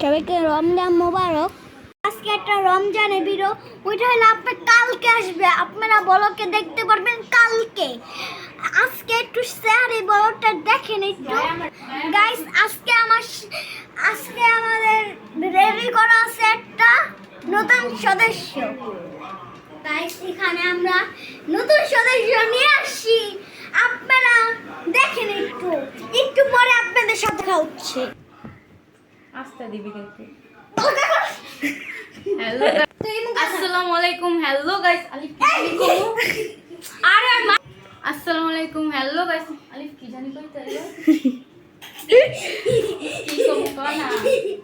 সবাইকে রমজান মোবারক আজকে একটা রমজানে বিরো ওইটা হলো আপনি কালকে আসবে আপনারা বলকে দেখতে পারবেন কালকে আজকে একটু স্যার এই বলকটা দেখেন একটু গাইস আজকে আমার আজকে আমাদের রেডি করা আছে একটা নতুন সদস্য গাইস এখানে আমরা নতুন সদস্য নিয়ে আসছি আপনারা দেখেন একটু। একটু পরে আপনাদের সাথে খাওয়াচ্ছি আস্তে দিবি কিন্তু। হ্যালো আসসালামু আলাইকুম। হ্যালো গাইস আলিফ আরে আসসালামু আলাইকুম। হ্যালো গাইস আলিফ কি জানি কইতে? কি কম কনা গাইস ইসমি মাইনাদা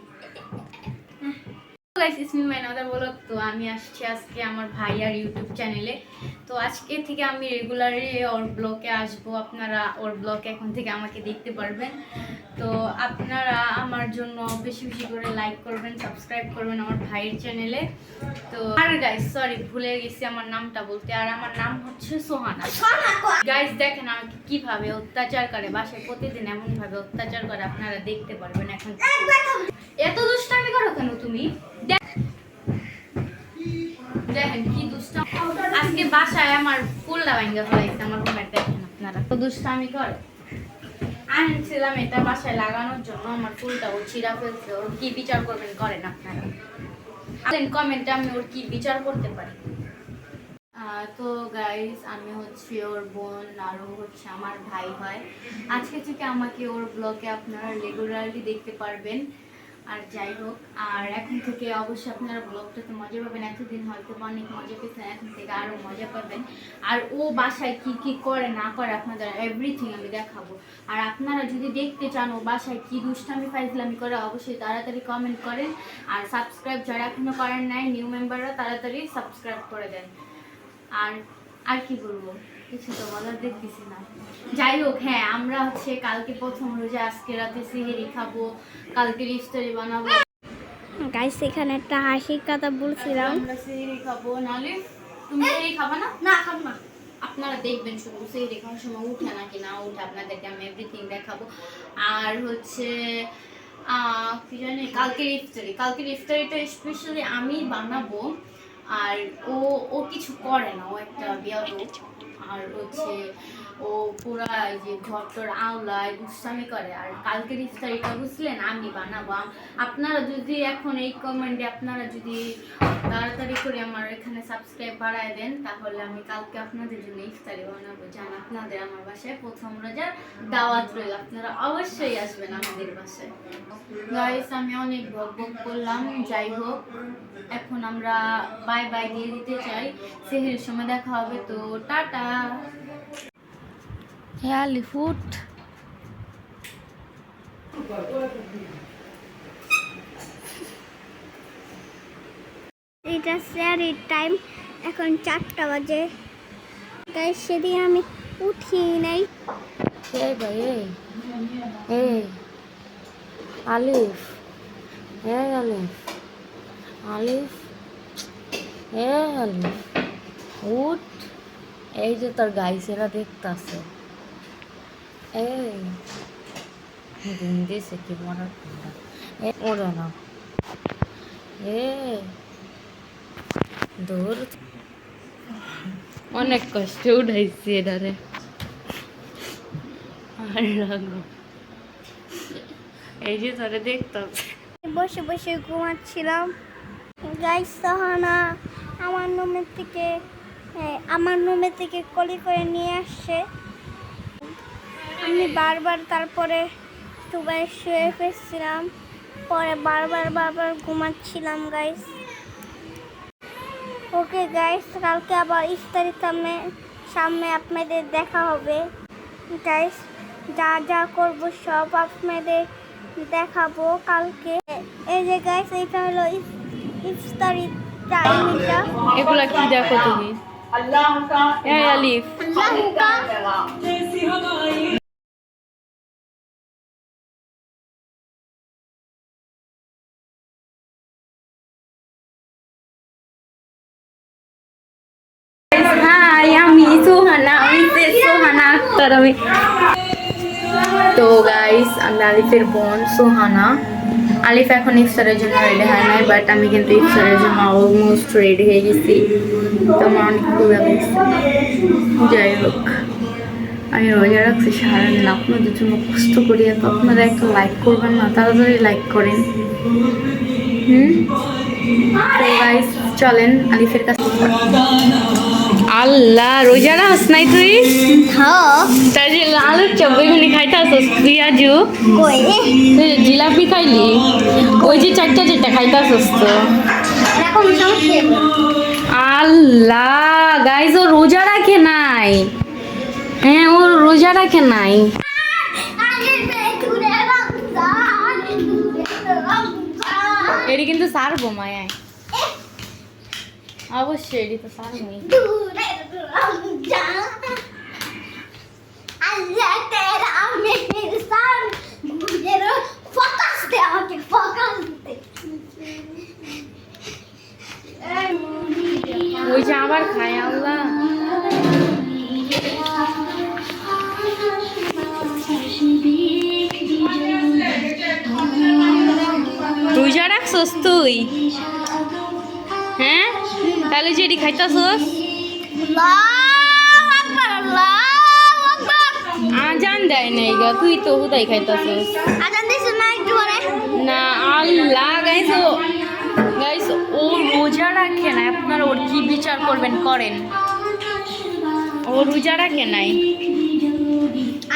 বলো তো আমি আসছি আজকে আমার ভাই আর ইউটিউব চ্যানেলে তো আজকে থেকে আমি রেগুলারলি ওর ব্লগে আসব। আপনারা ওর ব্লগে এখন থেকে আমাকে দেখতে পারবেন। তো আপনারা আমার জন্য বেশি বেশি করে লাইক করবেন সাবস্ক্রাইব করবেন আমার ভাইয়ের চ্যানেলে তো আর গাইস সরি ভুলে গেছি আমার নামটা বলতে। আর আমার নাম হচ্ছে সোহানা। গাইস দেখেন আমাকে কীভাবে অত্যাচার করে। বাসায় প্রতিদিন এমন ভাবে অত্যাচার করে আপনারা দেখতে পারবেন এখন। এত দুষ্টামি করো কেন তুমি? আজকে বাসায় আমার ফুলটা আমার রুমের দেখেন আপনারা। তো দুষ্টামি আনছিলাম এটা বাসায় লাগানোর জন্য, আমার ফুলটা ও ছিঁড়া ফেলছে, ওর কি বিচার করবেন করেন আপনারা? কমেন্টে আমি ওর কি বিচার করতে পারি? তো গাইস আমি হচ্ছে ওর বোন, আর ও হচ্ছে আমার ভাই হয় আজকে থেকে আমাকে ওর ব্লগে আপনারা রেগুলারলি দেখতে পারবেন। আর যাই হোক, আর এখন থেকে অবশ্যই আপনারা ব্লগটাতে মজা পাবেন। এতদিন হয়তো অনেক মজা পেয়েছেন, এখন থেকে আরও মজা পাবেন। আর ও বাসায় কি কি করে, না করে, আপনাদের এভরিথিং আমি দেখাবো। আর আপনারা যদি দেখতে চান ও বাসায় কি দুষ্টামি, ফাইজলামি করে, অবশ্যই তাড়াতাড়ি কমেন্ট করেন। আর সাবস্ক্রাইব যারা এখনও করেন নাই নিউ মেম্বাররা তাড়াতাড়ি সাবস্ক্রাইব করে দেন। আর আর কি বলব? কিছু তো বলার দেখতেছি না। যাই হোক হ্যাঁ আমরা হচ্ছে কালকে প্রথম রোজা আজকে রাতে সিহেরি খাব কালকে ইফতারি বানাবো। গাইস এখানে একটা হাসির কথা বলছিলাম। আমরা সিহেরি খাব নালে তুমি সিহেরি খাবা না? না খাব না। আপনারা দেখবেন শুধু সিহেরি খাওয়ার সময় উঠে নাকি না উঠে আপনাদেরকে আমি এভরিথিং দেখাবো। আর হচ্ছে আহ, কি জানি কালকের ইফতারি। কালকের ইফতারিটা স্পেশালি আমি বানাবো আর ও ও কিছু করে না ও একটা বিয়াদব। আর হচ্ছে ও পুরা এই যে ঘরটর আওলায় দুষ্টামি করে। আর কালকের ইফতারিটা বুঝলেন? আমি বানাবো। আপনারা যদি এখন এই কমেন্টে আপনারা যদি তাড়াতাড়ি করে আমার এখানে সাবস্ক্রাইব বাড়ায় দেন, তাহলে আমি কালকে আপনাদের জন্য ইফতারি বানাবো। জান, আপনাদের আমার বাসায় প্রথম রোজার দাওয়াত রইল। আপনারা অবশ্যই আসবেন আমাদের বাসায়। গাইস আমি অনেক বক বক করলাম। যাই হোক, এখন আমরা বাই বাই দিয়ে দিতে চাই। সেহের সময় দেখা হবে, তো টাটা। হ্যাঁ লিফুট এটা স্যারের টাইম এখন চারটা বাজে। তাই সেদিন আমি উঠি নাই। এই ভাই এই এই আলিফ এই আলিফ আলিফ এ আলিফ উঠ। এই যে তোর গাইছেরা দেখতাছে। এই, দিন দিছে কি মরার ঠান্ডা। এ ওরে না। এ, দূর। অনেক কষ্টে উঠাইছি এটারে। আর। এই যে তোরে দেখতাম বসে বসে ঘুমাচ্ছিলাম। গাইস, সাহানা, আমার রুমের থেকে আমার রুমের থেকে কলি করে নিয়ে আসছে আমি বারবার তারপরে দুবার শুয়ে ফেলছিলাম। পরে বারবার বারবার ঘুমাচ্ছিলাম গাইস ওকে গাইস কালকে আবার ইফতারির সামনে সামনে আপনাদের দেখা হবে। গাইস যা যা করব সব আপনাদের দেখাবো কালকে। এই যে গাইস এটা হলো ইফ- ইফতারির টাইম এটা এগুলা কি দেখো তুমি? এই আলিফ হাই আমি সোহানা আমি সোহানা আক্তার আমি তো গাইস আমি আলিফের বোন সোহানা আলিফ এখন ইফতারের জন্য রেডি হয় নাই বাট আমি কিন্তু ইফতারের জন্য অলমোস্ট রেডি হয়ে গেছি। তো আমার অনেক খুব পেয়েছে যাই হোক, আমি রোজা রাখছি সারাদিন। আপনাদের জন্য কষ্ট করি, এত আপনারা একটু লাইক করবেন না, তাড়াতাড়ি লাইক করেন। হুম? চলেন আলিফের কাছে আল্লাহ রোজা রাখস নাই তুই হ্যাঁ তাই যে আলুর চপ বেগুনি খাইতে আসস তুই যে জিলাপি খাইলি ওই যে চারটা চারটা খাইতে আসস তো এখন আল্লাহ গাইজ ও রোজা রাখে নাই হ্যাঁ ও রোজা রাখে নাই এটি কিন্তু সারবো মায়ায় অবশ্যই এটি তো দে ওই যে আবার খায় আল্লাহ। রোজা রাখছস তুই? হ্যাঁ? তাহলে যে এটি খাইতাছস? আজান দেয় নাই গা তুই তো হুদাই খাইতাছস। আজান দিছে না একটু পরে? না আল্লাহ গাইস গাইস ও রোজা রাখে না আপনারা ওর কি বিচার করবেন করেন। ও রোজা রাখে নাই।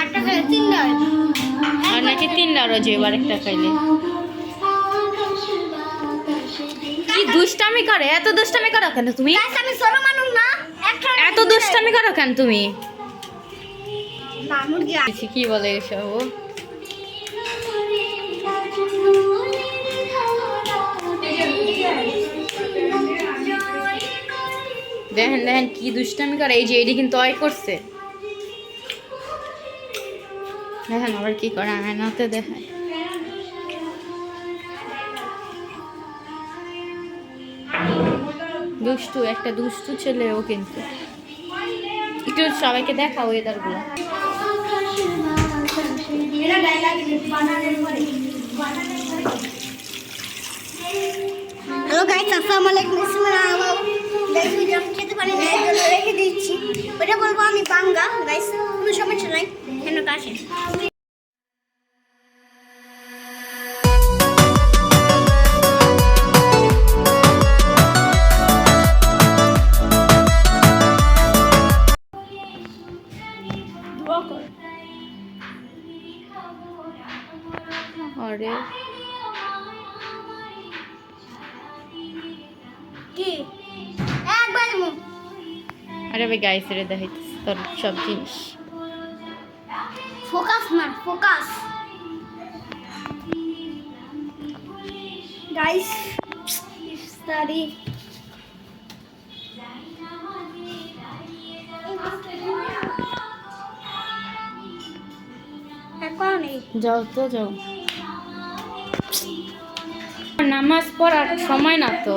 আটটা করে তিন নয় আর নাকি তিনটা রোজা এবার একটা খাইলে। কি দুষ্টামি করে? এত দুষ্টামি করো কেন তুমি? আমি ছোট মানুষ না। এত দুষ্টামি করো কেন তুমি? কি বলে এসব? দেখেন দেখেন কি দুষ্টামি করে। এই যে এটি কিন্তু অয় করছে। দেখেন আবার কি করে আয়নাতে দেখেন। দুষ্টু একটা দুষ্টু ছেলে ও কিন্তু। একটু সবাইকে দেখা ওয়েদারগুলো হ্যালো গাইস আসসালামু আলাইকুম ইসমিল্লাহ গাইস আমি খেতে পারি না এই জন্য রেখে দিচ্ছি। ওটা বলব আমি বাঙ্গা। গাইস কোনো সমস্যা নাই। কেন কাছে। কি? একবার আরে ভাই গাইস রে দেখাইতেছি তোর সব জিনিস। ফোকাস না ফোকাস গাইস ইফতারি যাও তো যাও। নামাজ পড়ার সময় না তো।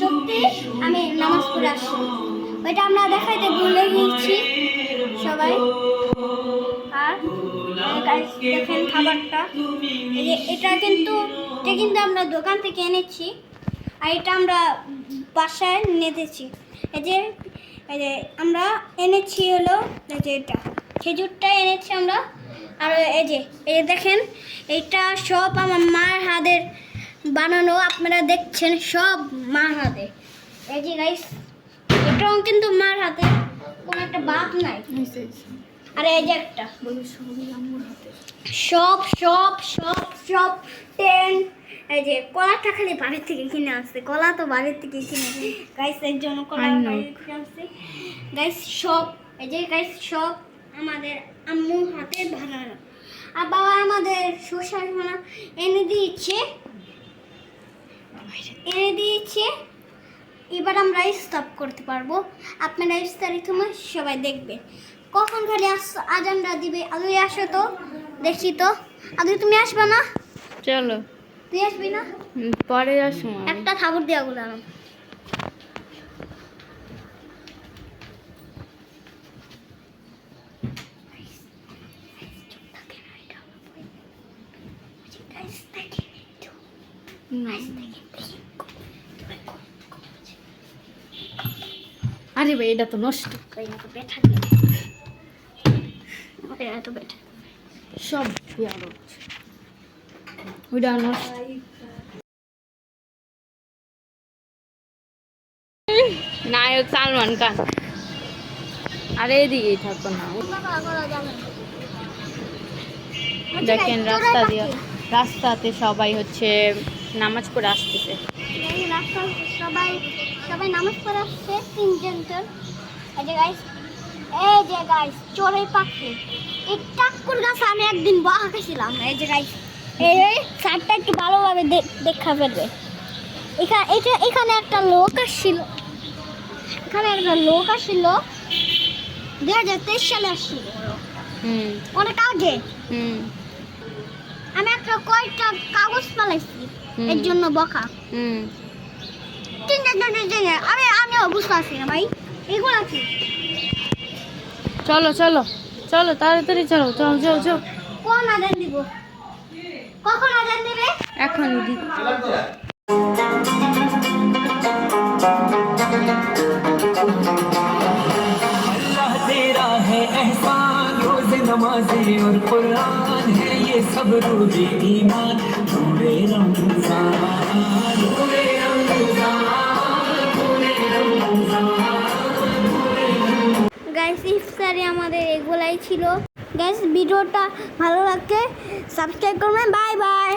সত্যি আমি নামাজ পড়ে আসছি। ওইটা আমরা দেখাইতে ভুলে গিয়েছি সবাই। আর দেখেন খাবারটা। এটা কিন্তু এটা কিন্তু আমরা দোকান থেকে এনেছি। আর এটা আমরা বাসায় নেতেছি। এই যে এই যে, আমরা এনেছি হলো, এই যে এটা। খেজুরটা এনেছি আমরা। আর এই যে, এই দেখেন এটা সব আমার মার হাতের বানানো আপনারা দেখছেন সব মার হাতে। এই যে গাইস এটাও কিন্তু মার হাতে কোনো একটা বাপ নাই। আর এই যে একটা। সব সব সব সব টেন। এই যে কলাটা খালি বাড়ির থেকে কিনে আসছে কলা তো বাড়ির থেকে কিনে গাইস এর জন্য কলা আসছে গাইস সব এই যে গাইস সব আমাদের আম্মুর হাতে বানানো। আর বাবা আমাদের সোনা এনে দিয়েছে। এনে দিয়েছে। এবার আমরা স্টপ করতে পারব। আপনারা ইফতারির সময় সবাই দেখবে। কখন খালি আজানটা দিবে? আদুই আসো তো দেখছি তো। আদুই তুমি আসবে না? চলো। তুই আসবি না? পরে আসো একটা খাবার দেওয়া গুলো আরে ভাই এটা তো নষ্ট। সব ওইটা নষ্ট। নায়ক সালমান খান। আরে এদিকেই থাকো না। দেখেন রাস্তা দিয়ে রাস্তাতে সবাই হচ্ছে নামাজ পড়ে আসতেছে। সবাই সবাই নামাজ পড়ে আসছে তিনজন জন এই যে গাইস এই যে গাইস চোরের পাখি। এই টাক্কুর গাছ আমি একদিন বহা খাইছিলাম। এই যে গাইস এই এই সারটা একটু ভালোভাবে দেখা ফেলবে। এখানে এটা এখানে একটা লোক আসছিল। এখানে একটা লোক আসছিল। দু হাজার তেইশ সালে আসছিল। হুম। অনেক আগে। হুম। আমি একটা কয়েকটা কাগজ পালাইছি এর জন্য বকা হুম তিনটে তিনটে তিনটে আমি আমিও বুঝতে পারছি না ভাই এগুলো কি চলো চলো চলো তাড়াতাড়ি চলো চলো চলো চলো কোন আদান দিব কখন আদান দেবে এখন দি अल्लाह तेरा है एहसान रोज नमाज़ें और कुरान है ये सब रोजे ईमान पूरे रमजान पूरे रमजान पूरे रमजान গাইস ইফতারে আমাদের এগুলাই ছিল। গাইস ভিডিওটা ভালো লাগে সাবস্ক্রাইব করবেন। Bye bye